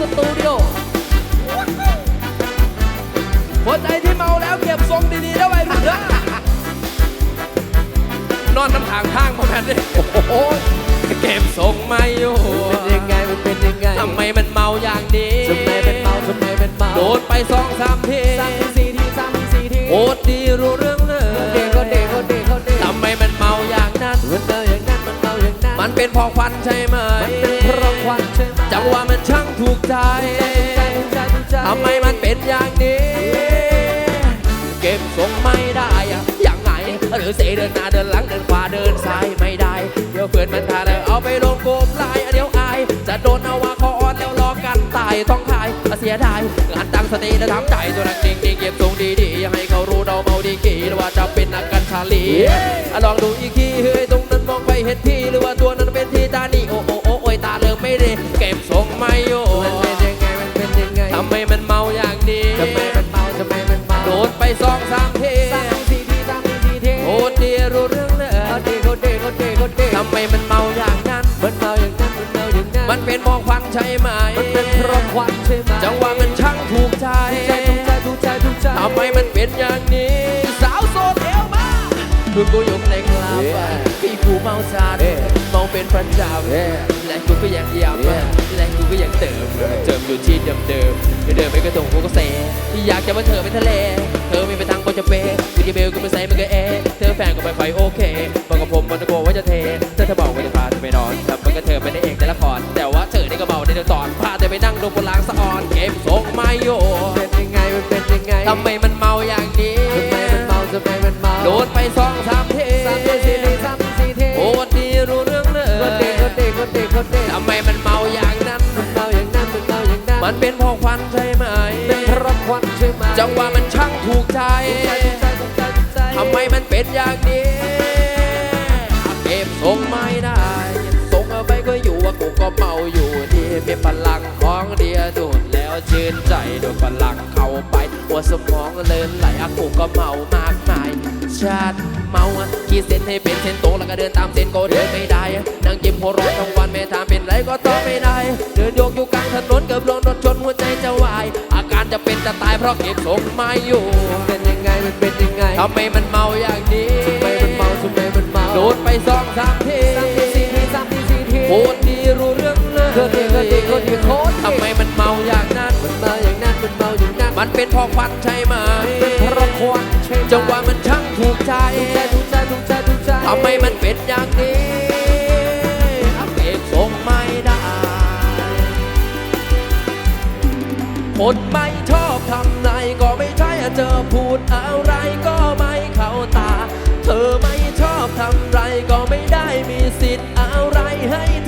สตูดิโอหัวใจที่เมาแล้วเก็บทรงดีๆแล้วไอ้รุ่นเด้อนอนน้ำทางทางมาแผ่นดิโอ้โหเก็บทรงไม่อยู่เป็นยังไงมันเป็นยังไงทำไมมันเมาอย่างนี้ทำไมเป็นเมาทำไมเป็นเมาโดนไปสองสามทีสามสี่ทีสามสี่ทีโอดดีรู้เรื่องเลยเด็กก็เด็กก็เด็กก็เด็กทำไมมันเมาอย่างนั้นมันเมาอย่างนั้นมันเมาอย่างนั้นมันเป็นเพอควันใช่ไหมมันเป็นเพราะควันใช่ไหมจังหวะมันช่าง ถูกใจทำไมมันเป็นอย่างนี้ เก็บทรงไม่ได้อะอย่างไงหรือเสเดินหน้าเดินหลังเดินขวาเดินซ้ายไม่ได้ เดี๋ยวเพื่อนมันพาเลยเอาไปลงโกมลายเดี๋ยวอาย จะโดนเอาว่าคออ่อนแล้วรอกันตายต้องทายเสียดายงานตั้งสติและทำใจตัวนักจริงจริงๆเก็บทรงดีๆอย่าให้เขารู้เราเมาดีกี่หรือว่าจะเป็นนักกันชาลีลองดูอีกทีเฮ้ยตรงนั้นมองไปเห็นพี่หรือว่าตัวนั้นเป็นที่ตานี่โอ้ ไม่ดีเก็บทรงไม่อยู่มันเป็นยังไงมันเป็นยังไงทำไมมันเมาอย่างนี้ทำไมมันเมาทำไมมันเมาโดนไปสองสามทีสามสี่ทีสามสี่ทีโอ้ดีรู้เรื่องเลยเขาเด็กเขาเด็กเขาเด็กเขาเด็กทำไมมันเมาอย่างนั้นมันเมาอย่างนั้นมันเมาอย่างนั้นมันเป็นเพอควันใช่ไหมมันเป็นเพราะควันใช่ไหมจังหวะมันช่างถูกใจใจถูกใจถูกใจถูกใจทำไมมันเป็นอย่างนี้ สาวโสดเอวมาคือกูอยู่ เมาเป็นประจำเย้และกูก็ยังย้ำและกูก็ยังเติมเติมอยู่ที่เดิมเดิมๆเดิมไม่กระตรงกูก็เซอยากจะมาเธอไปทะเล เธอไม่ไปทางโปจะเปกูจะเบลกูไม่ใส่มึงก็เอเธอแฟนก็ไปไฟโอเคบอกกับผมมันตะโกนว่าจะเทเธอถ้าบอกว่าจะพาเธอไปนอนทำมันก็เธอไม่ได้เอกในละครแต่ว่าเธอนี่ก็เมาในเดือดตอนพาเธอไปนั่งดูบนลางสะออนเก็บทรงไม่โยเป็นยังไงมันเป็นยังไงทำไมมันเมาอย่างนี้ทำไมมันเมาทำไมมันเมาโดนไปสองสามเท มันเมาอย่างนั้นมันเป็นเพอควันใช่ไหมเป็นเพราะควันใช่ไหมจังหวะมันช่างถูกใจใจถูกใจถูกใจถูกใจทำไมมันเป็นอย่างนี้อะเก็บทรงไม่ได้ทรงเอาไปก็อยู่ว่ากูก็เมาอยู่ดีมีพลังของเดียดูดแล้วชื่นใจโดนพลังเข้าไปหัวสมองเลินไหลอะกูก็เมามากมายชาติเมาอะขีดเส้นให้เป็นเส้นตรงแล้วก็เดินตามเส้นก็เดินไม่ได้อะนั่งจิ้มหัวเร้อนทั้งวันไม่ทำเป็นไรก็ต่อไม่ได้ เดินโยกอยู่กลางถนนเกือบโดนรถชนหัวใจจะวาย อาการจะเป็นจะตายเพราะเก็บทรงไม่อยู่ เป็นยังไงมันเป็นยังไงทำไมมันเมาอย่างนี้ทำไมมันเมาทำไมมันเมาโดนไปสองสามทีสามสี่ทีสามสี่ทีทีโคตรดีรู้เรื่องเลยโคตรดีโคตรดีโคตรดีโคตรดีทำไมมันเมาอย่างนั้นมันเมาอย่างนั้นมันเมาอย่างนั้นมันเป็นเพอควันใช่ไหมเป็นเพราะควันใช่ไหมจังหวะมันช่างถูกใจถูกใจถูกใจถูกใจถูกใจ ทำไมมันเป็นอย่างนี้อักเก็บทรงไม่ได้ คนไม่ชอบทำไรก็ไม่ใช่เจอพูดอะไรก็ไม่เข้าตา เธอไม่ชอบทำไรก็ไม่ได้มีสิทธิ์อะไรให้เธ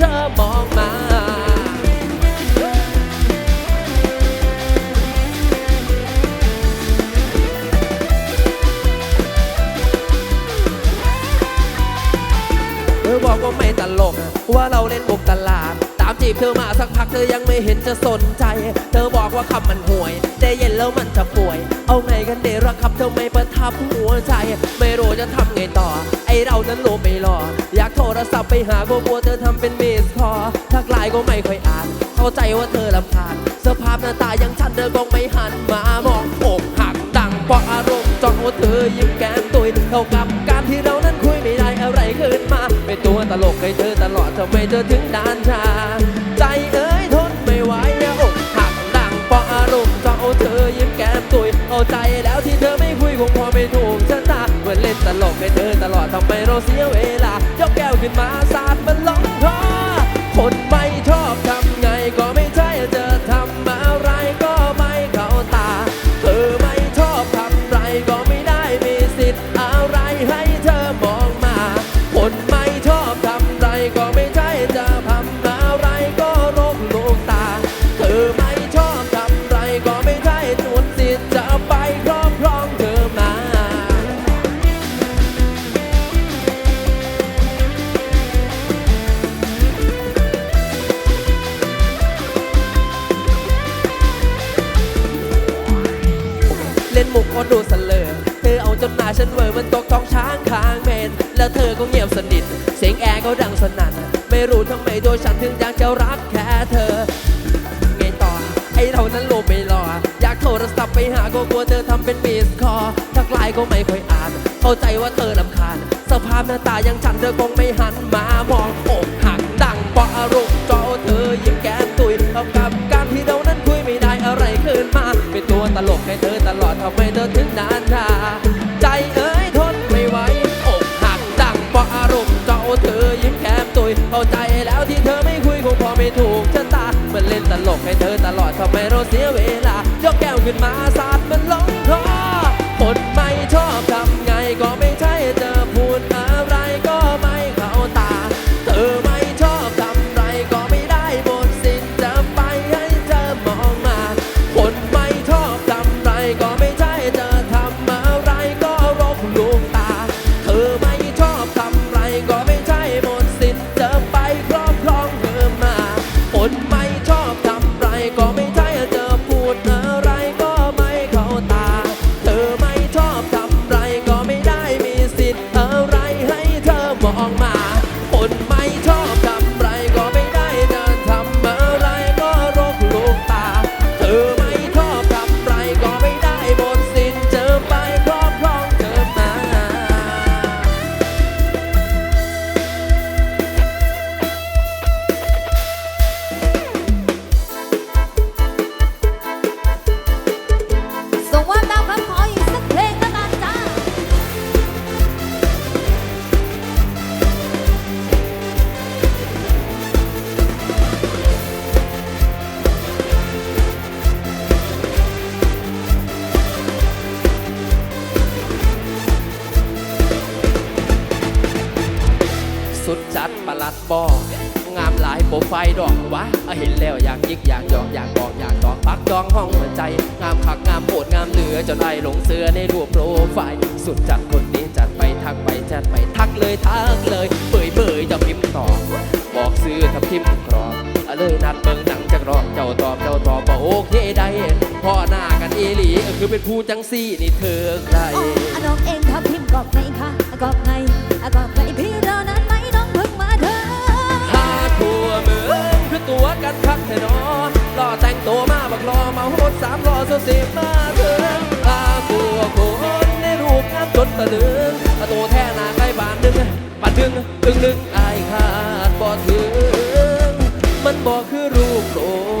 ไม่เห็นจะสนใจ เธอบอกว่าคำมันห่วยได้เย็นแล้วมันจะป่วย เอาไงกันเดรักครับเธอไม่ประทับหัวใจ ไม่รู้จะทำไงต่อ ไอเรานั้นโลภไม่รอ อยากโทรศัพท์ไปหาก็กลัวเธอทำเป็นมิสคอทักลน์ก็ไม่ค่อยอ่าน เข้าใจว่าเธอลำคาญสภาพหน้าตายังฉันเธอคงไม่หันมามองอกหักดังเพราะอารมณ์จ้องว่าเธอยิ้มแก้มตุยเท่ากับการที่เรานั้นคุยไม่ได้อะไรขึ้นมา เป็นตัวตลกให้เธอตลอดทำไมเธอถึงดานชา อด ก็กลัวเธอทำเป็นมิสคอทักไลน์ก็ไม่ค่อยอ่าน เข้าใจว่าเธอลำคาญ สภาพหน้าตายังฉันเธอคงไม่หันมามองอกหักดังเพราะอารมณ์จอเธอยิ้มแก้มตุยเท่ากับการที่เรานั้นคุยไม่ได้อะไรขึ้นมา เป็นตัวตลกให้เธอตลอดทำไมเธอถึงนานชาใจเอ้ยทนไม่ไหวอกหักดังเพราะอารมณ์จ้าเธอยิ้มแก้มตุยเข้าใจแล้วที่เธอไม่คุยคงพอไม่ถูกชะตาเหมันเล่นตลกให้เธอตลอดทำไมเราเสียเว นนี้จัดไปทักไปแชทไปทักเลยทักเลยเบยเบยจะพิมพ์ตอบบอกซื้อถ้าพิมพ์กรอบเอาเลยนัดเบิ่งหนังจักรอบเจ้าตอบเจ้าตอบว่าโอเคได้พ่อหน้ากันอีหลีก็คือเป็นผู้จังซี่นี่เธอใครอะน้องเองถ้าพิมพ์กอบไงคะอะกอบไงอะกอบไงพี่รอนานไหมน้องเพิ่งมาเถอะหาทั่วเมืองคือตัวกันพักแน่นอนรอแต่งตัวมาบักรอมาโหดสามรอสุดสิบมาเถิงหาตัวค บจนตะลึงโตแท่นาใกล้บานนึงบานดึงตึงนึงอายขาดบ่ถึง มันบ่คือรูปโปรไฟล์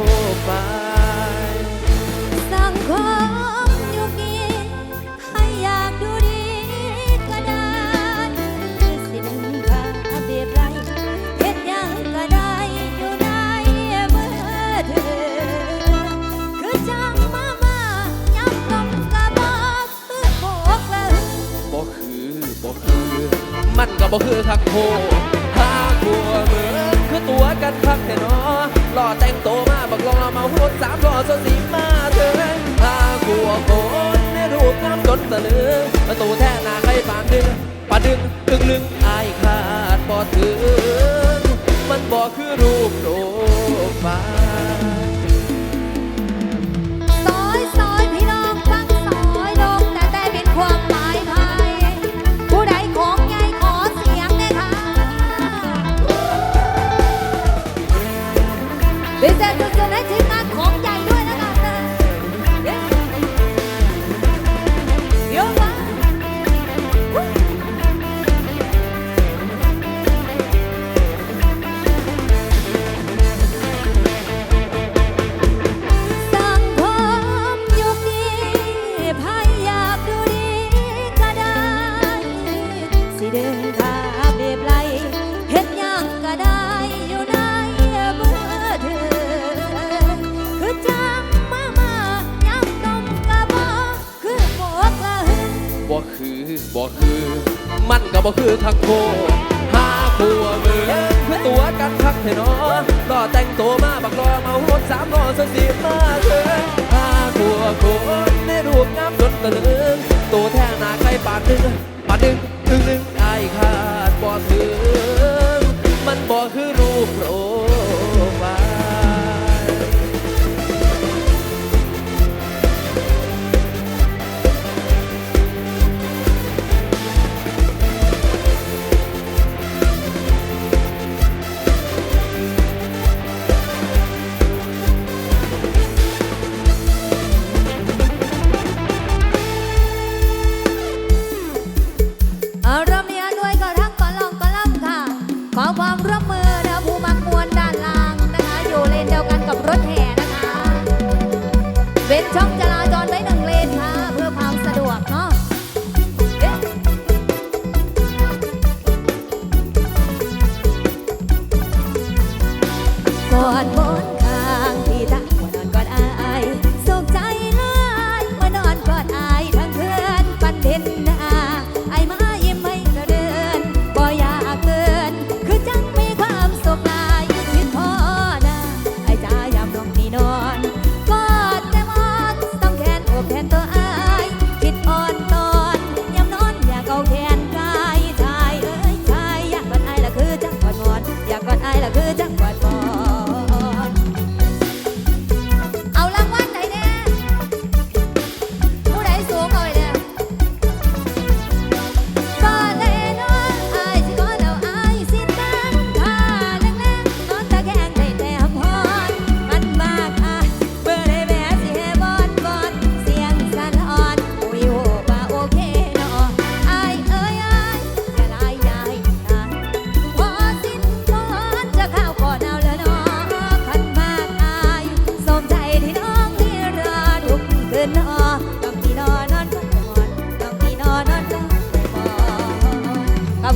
โหถ้าขัวเหมือนคือตัวกันพักแน่นอหล่อแต่งโตมาบักรอมาโหดสามหล่อสสีมาเธอถ้าขัวคนในรูปงามจนตะลึงประตูแท่หนาใครปานดึงปานดึงตึงลึงอายขาดบ่ถึงมันบ่คือรูปโปรไฟล์ บ่คือคักโคหาขัวมืองคือตัวกันทักแน่นอรอแต่งตัวมาบักรอมาหดสามรอสสิบมาเถอะหาคัวคนในรูปงามจนตะลึงตัวแท่หนาใครปาดนึงปาดนึงดึงดึงไอ้ขาดบ่ถึงมันบ่คือรูปโปร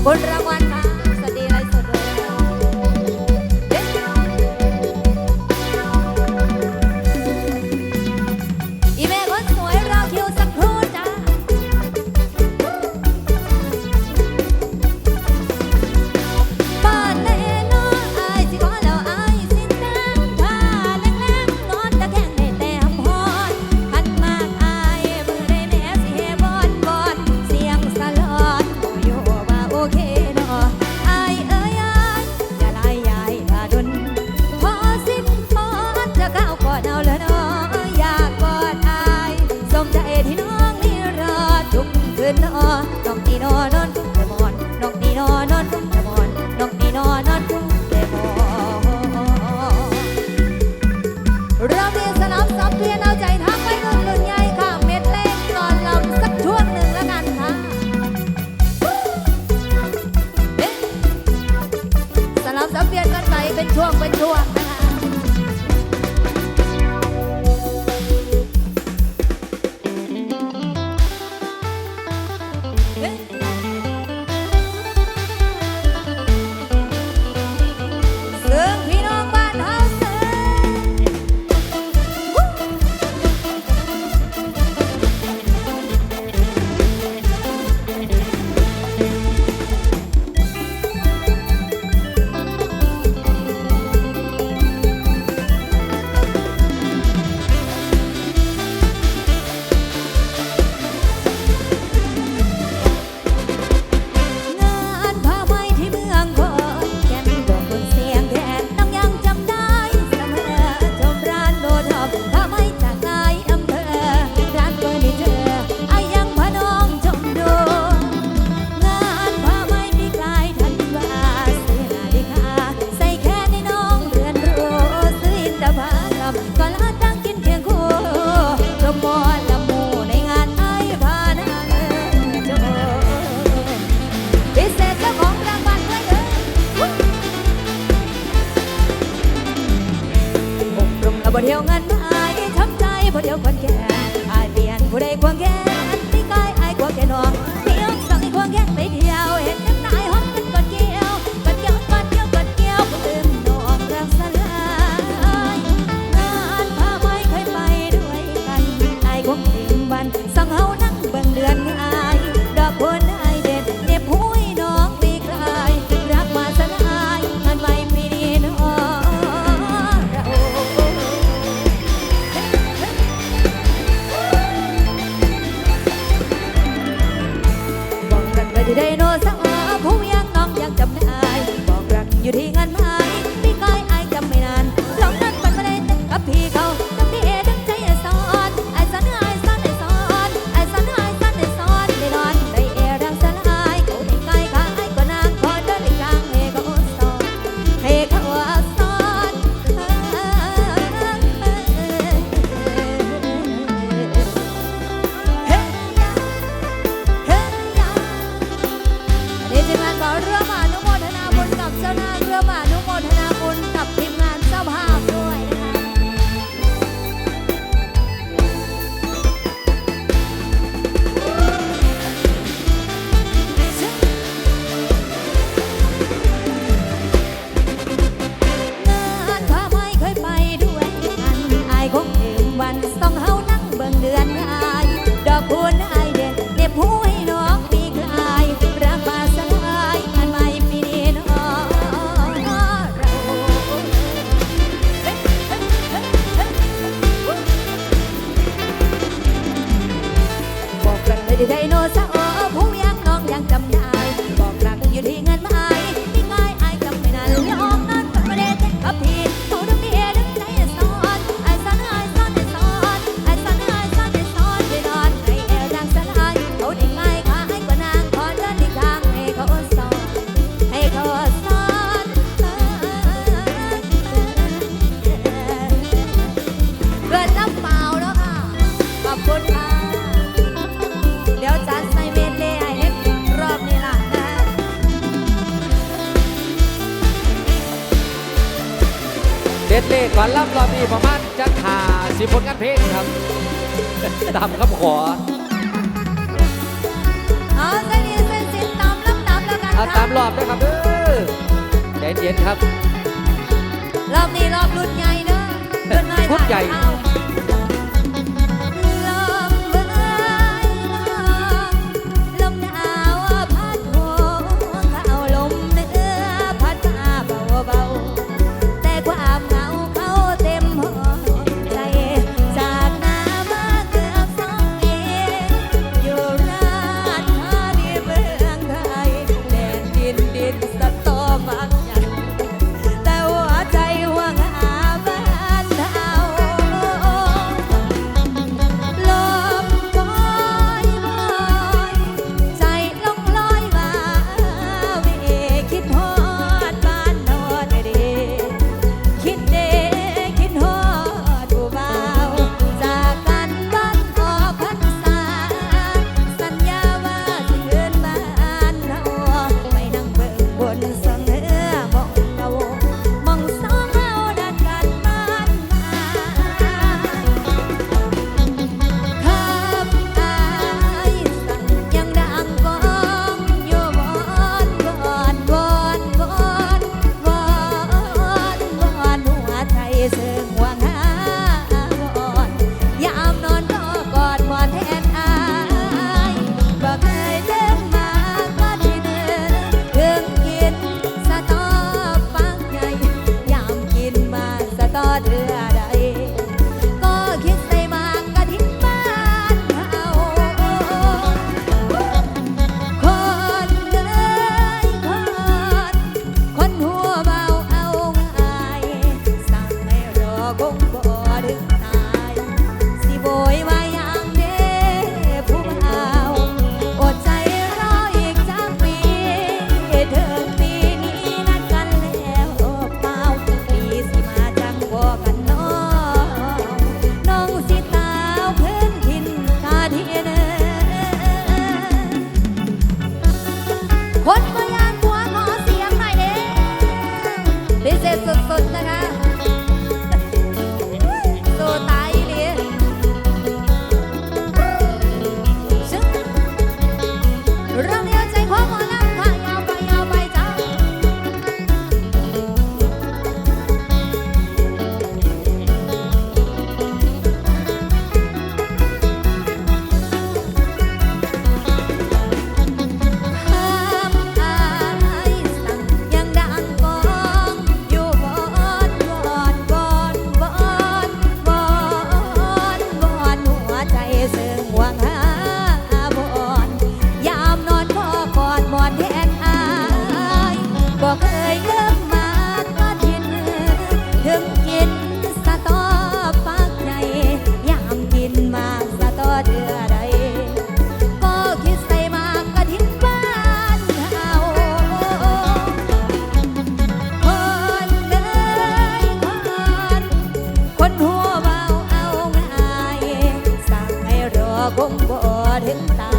Con Raguán señora. นสองเฮานั่งเบิ่งเดือนหาย ดอกคูณ เดเล่ก่อนรับรอบนี้ประมาณจะถ่าสิผลงานเพลงครับตามคำขอเอาเส้นนี้เส้นสิตามลำดับแล้วกันเอาตามรอบนะครับเออใเย็นครับ รอบนี้รอบรุ่นใหญ่เด้อรุ่นน้อยรุ่นใหญ่ คงบ่ถึงตา